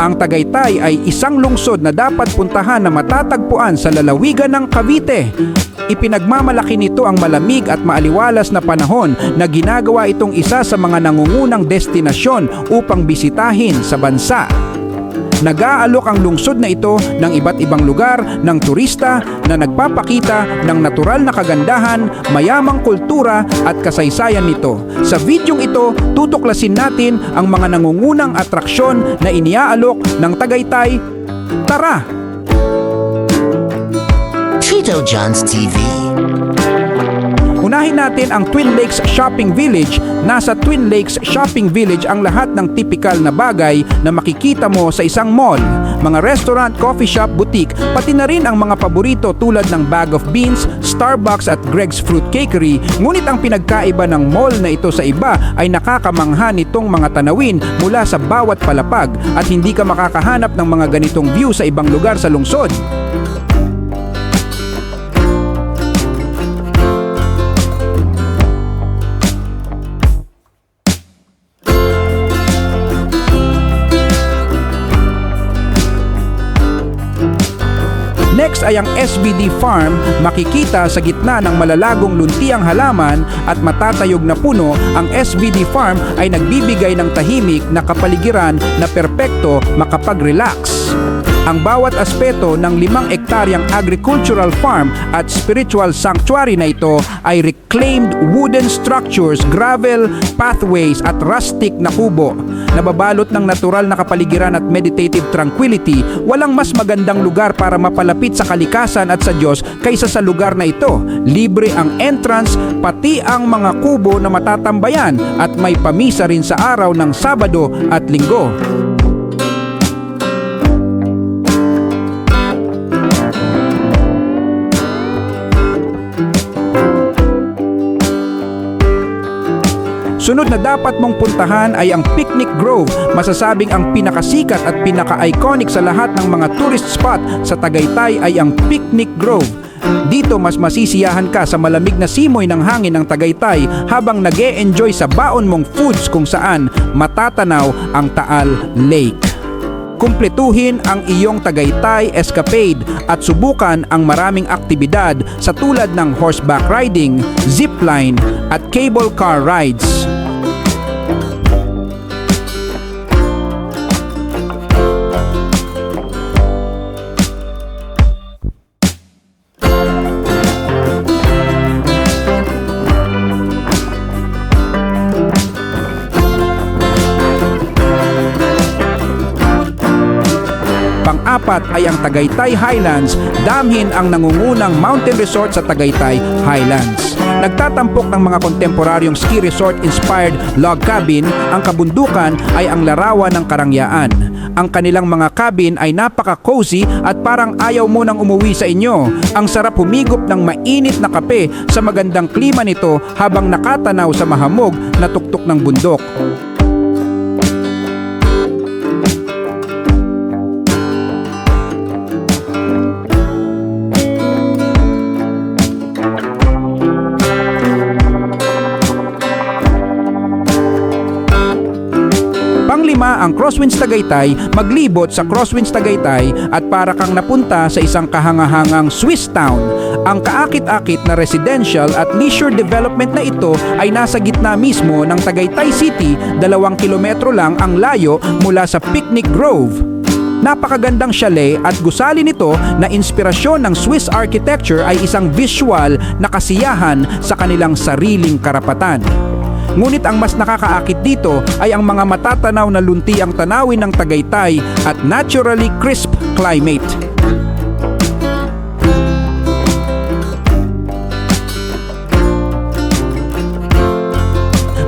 Ang Tagaytay ay isang lungsod na dapat puntahan na matatagpuan sa lalawigan ng Cavite. Ipinagmamalaki nito ang malamig at maaliwalas na panahon na ginagawa itong isa sa mga nangungunang destinasyon upang bisitahin sa bansa. Nag-aalok ang lungsod na ito ng iba't ibang lugar ng turista na nagpapakita ng natural na kagandahan, mayamang kultura at kasaysayan nito. Sa videong ito, tutuklasin natin ang mga nangungunang atraksyon na iniaalok ng Tagaytay. Tara! Tito John's TV. Unahin natin ang Twin Lakes Shopping Village. Nasa Twin Lakes Shopping Village ang lahat ng typical na bagay na makikita mo sa isang mall. Mga restaurant, coffee shop, boutique, pati na rin ang mga paborito tulad ng Bag of Beans, Starbucks at Greg's Fruit Cakery. Ngunit ang pinagkaiba ng mall na ito sa iba ay nakakamangha nitong mga tanawin mula sa bawat palapag at hindi ka makakahanap ng mga ganitong view sa ibang lugar sa lungsod. Next ay ang SBD Farm, makikita sa gitna ng malalagong luntiang halaman at matatayog na puno, ang SBD Farm ay nagbibigay ng tahimik na kapaligiran na perpekto makapag-relax. Ang bawat aspeto ng limang ektaryang agricultural farm at spiritual sanctuary na ito ay reclaimed wooden structures, gravel, pathways at rustic na kubo. Nababalot ng natural na kapaligiran at meditative tranquility, walang mas magandang lugar para mapalapit sa kalikasan at sa Diyos kaysa sa lugar na ito. Libre ang entrance, pati ang mga kubo na matatambayan at may pamisa rin sa araw ng Sabado at Linggo. Sunod na dapat mong puntahan ay ang Picnic Grove, masasabing ang pinakasikat at pinaka-iconic sa lahat ng mga tourist spot sa Tagaytay ay ang Picnic Grove. Dito mas masisiyahan ka sa malamig na simoy ng hangin ng Tagaytay habang nag enjoy sa baon mong foods kung saan matatanaw ang Taal Lake. Kumpletuhin ang iyong Tagaytay escapade at subukan ang maraming aktibidad sa tulad ng horseback riding, zipline at cable car rides. Pang-apat ay ang Tagaytay Highlands, damhin ang nangungunang mountain resort sa Tagaytay Highlands. Nagtatampok ng mga kontemporaryong ski resort inspired log cabin, ang kabundukan ay ang larawan ng karangyaan. Ang kanilang mga cabin ay napaka-cozy at parang ayaw mo nang umuwi sa inyo. Ang sarap humigop ng mainit na kape sa magandang klima nito habang nakatanaw sa mahamog na tuktok ng bundok. Panglima ang Crosswinds Tagaytay, maglibot sa Crosswinds Tagaytay at para kang napunta sa isang kahangahangang Swiss town. Ang kaakit-akit na residential at leisure development na ito ay nasa gitna mismo ng Tagaytay City, dalawang kilometro lang ang layo mula sa Picnic Grove. Napakagandang chalet at gusali nito na inspirasyon ng Swiss architecture ay isang visual na kasiyahan sa kanilang sariling karapatan. Ngunit ang mas nakakaakit dito ay ang mga matatanaw na lunti ang tanawin ng Tagaytay at naturally crisp climate.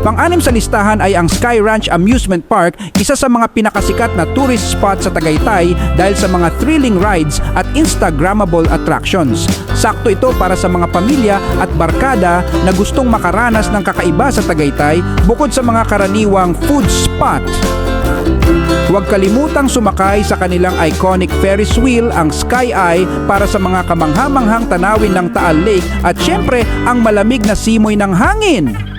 Pang-anim sa listahan ay ang Sky Ranch Amusement Park, isa sa mga pinakasikat na tourist spot sa Tagaytay dahil sa mga thrilling rides at Instagrammable attractions. Sakto ito para sa mga pamilya at barkada na gustong makaranas ng kakaiba sa Tagaytay bukod sa mga karaniwang food spot. Huwag kalimutang sumakay sa kanilang iconic Ferris wheel, ang Sky Eye, para sa mga kamangha-manghang tanawin ng Taal Lake at syempre ang malamig na simoy ng hangin.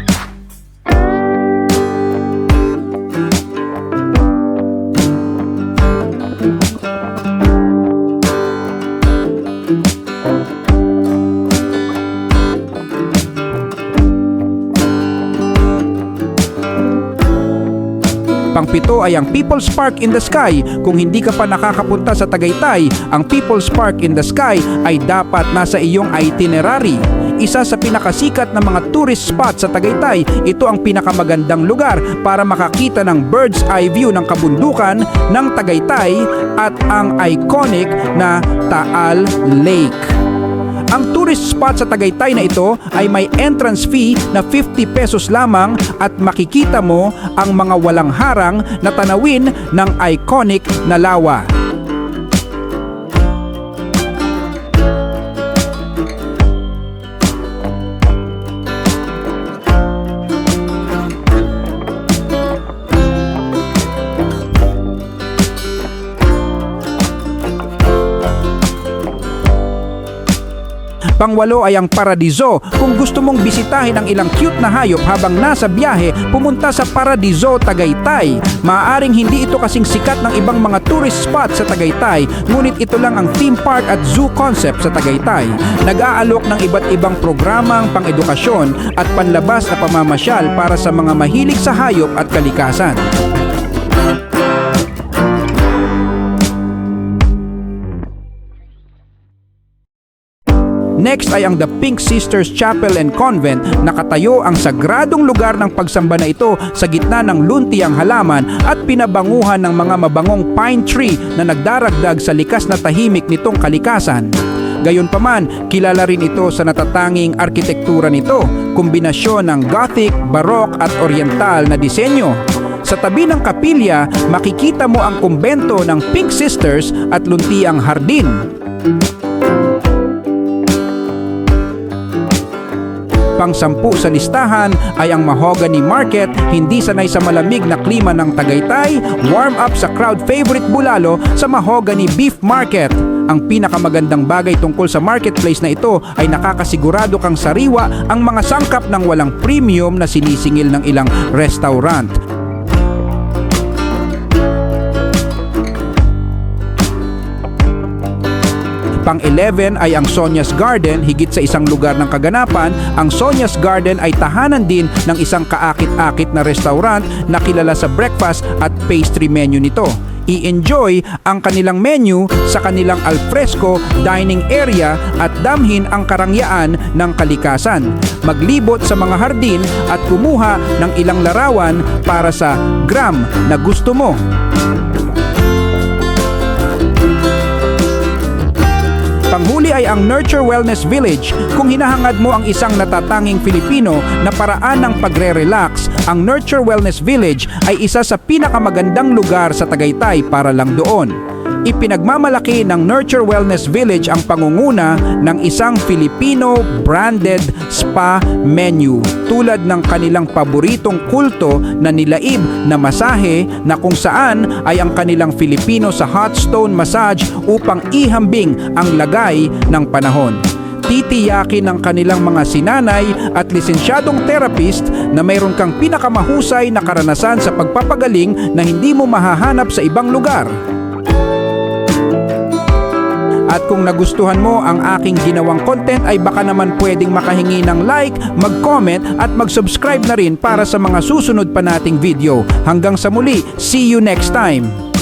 Pito ay ang People's Park in the Sky. Kung hindi ka pa nakakapunta sa Tagaytay, ang People's Park in the Sky ay dapat nasa iyong itinerary. Isa sa pinakasikat na mga tourist spot sa Tagaytay, ito ang pinakamagandang lugar para makakita ng bird's eye view ng kabundukan ng Tagaytay at ang iconic na Taal Lake. Ang tourist spot sa Tagaytay na ito ay may entrance fee na 50 pesos lamang at makikita mo ang mga walang harang na tanawin ng iconic na lawa. Pangwalo ay ang Paradiso. Kung gusto mong bisitahin ang ilang cute na hayop habang nasa biyahe, pumunta sa Paradiso, Tagaytay. Maaaring hindi ito kasing sikat ng ibang mga tourist spot sa Tagaytay, ngunit ito lang ang theme park at zoo concept sa Tagaytay. Nag-aalok ng iba't ibang programang pang-edukasyon at panlabas na pamamasyal para sa mga mahilig sa hayop at kalikasan. Next ay ang The Pink Sisters Chapel and Convent nakatayo ang sagradong lugar ng pagsamba na ito sa gitna ng luntiang halaman at pinabanguhan ng mga mabangong pine tree na nagdaragdag sa likas na tahimik nitong kalikasan. Gayunpaman, kilala rin ito sa natatanging arkitektura nito, kombinasyon ng Gothic, Baroque at Oriental na disenyo. Sa tabi ng kapilya, makikita mo ang kumbento ng Pink Sisters at luntiang hardin. Pangsampu sa listahan ay ang Mahogany Market, hindi sanay sa malamig na klima ng Tagaytay, warm up sa crowd favorite bulalo sa Mahogany Beef Market. Ang pinakamagandang bagay tungkol sa marketplace na ito ay nakakasigurado kang sariwa ang mga sangkap ng walang premium na sinisingil ng ilang restaurant. Pang-11 ay ang Sonia's Garden, higit sa isang lugar ng kaganapan, ang Sonia's Garden ay tahanan din ng isang kaakit-akit na restaurant na kilala sa breakfast at pastry menu nito. I-enjoy ang kanilang menu sa kanilang alfresco dining area at damhin ang karangyaan ng kalikasan. Maglibot sa mga hardin at kumuha ng ilang larawan para sa gram na gusto mo. Ay ang Nurture Wellness Village. Kung hinahangad mo ang isang natatanging Filipino na paraan ng pagre-relax, ang Nurture Wellness Village ay isa sa pinakamagandang lugar sa Tagaytay para lang doon. Ipinagmamalaki ng Nurture Wellness Village ang pangunguna ng isang Filipino branded spa menu tulad ng kanilang paboritong kulto na nilaib na masahe na kung saan ay ang kanilang Filipino sa hot stone massage upang ihambing ang lagay ng panahon titiyakin ng kanilang mga sinanay at lisensyadong therapist na mayroon kang pinakamahusay na karanasan sa pagpapagaling na hindi mo mahahanap sa ibang lugar. At kung nagustuhan mo ang aking ginawang content ay baka naman pwedeng makahingi ng like, mag-comment at mag-subscribe na rin para sa mga susunod pa nating video. Hanggang sa muli, see you next time!